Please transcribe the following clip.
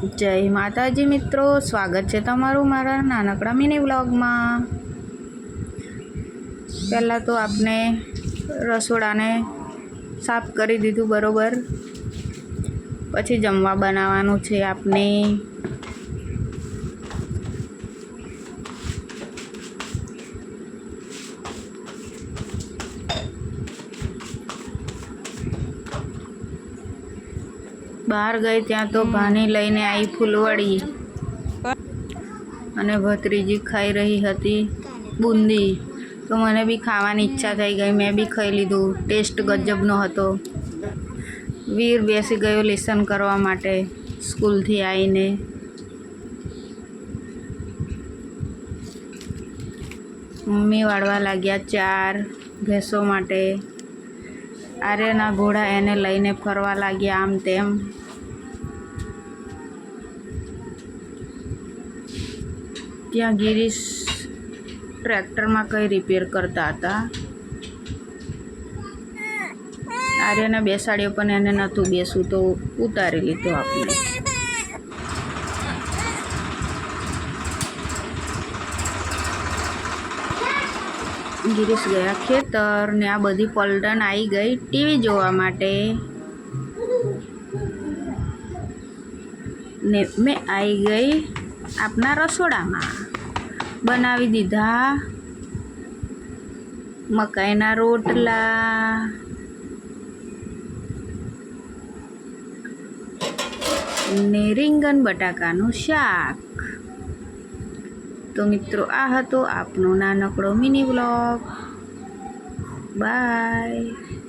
જય માતાજી મિત્રો, સ્વાગત છે તમારું મારા નાનકડા મિની વ્લોગમાં. પહેલાં તો આપણે રસોડાને સાફ કરી દીધું બરોબર. પછી જમવા બનાવવાનું છે આપણે બહાર ગઈ ત્યાં તો ભાની લઈને આવી ફૂલવાડી. અને ભત્રીજી ખાઈ રહી હતી બુંદી. તો મને બી ખાવાની ઈચ્છા થઈ ગઈ. મેં બી ખાઈ લીધું. ટેસ્ટ ગજબનો હતો. વીર બેસી ગયો લેસન કરવા માટે સ્કૂલથી આવીને મમ્મી વાળવા લાગ્યા ચાર ભેંસો માટે. આર્યના ઘોડા એને લઈને ફરવા લાગ્યા આમ તેમ. ત્યાં ગિરીશ ટ્રેક્ટરમાં કંઈ રિપેર કરતા હતા. આર્યને બેસાડ્યો પણ એને નહોતું બેસવું તો ઉતારી લીધું આપણે ગિરીશ ગયા ખેતર ને આ બધી પલટન આવી ગઈ ટીવી જોવા માટે. ને મેં આવી ગઈ આપના રસોડામાં. બનાવી દીધા મકાઈના રોટલા. ને રીંગણ બટાકાનું શાક. તો મિત્રો આ હતો આપનો નાનકડો મિની વ્લોગ. બાય.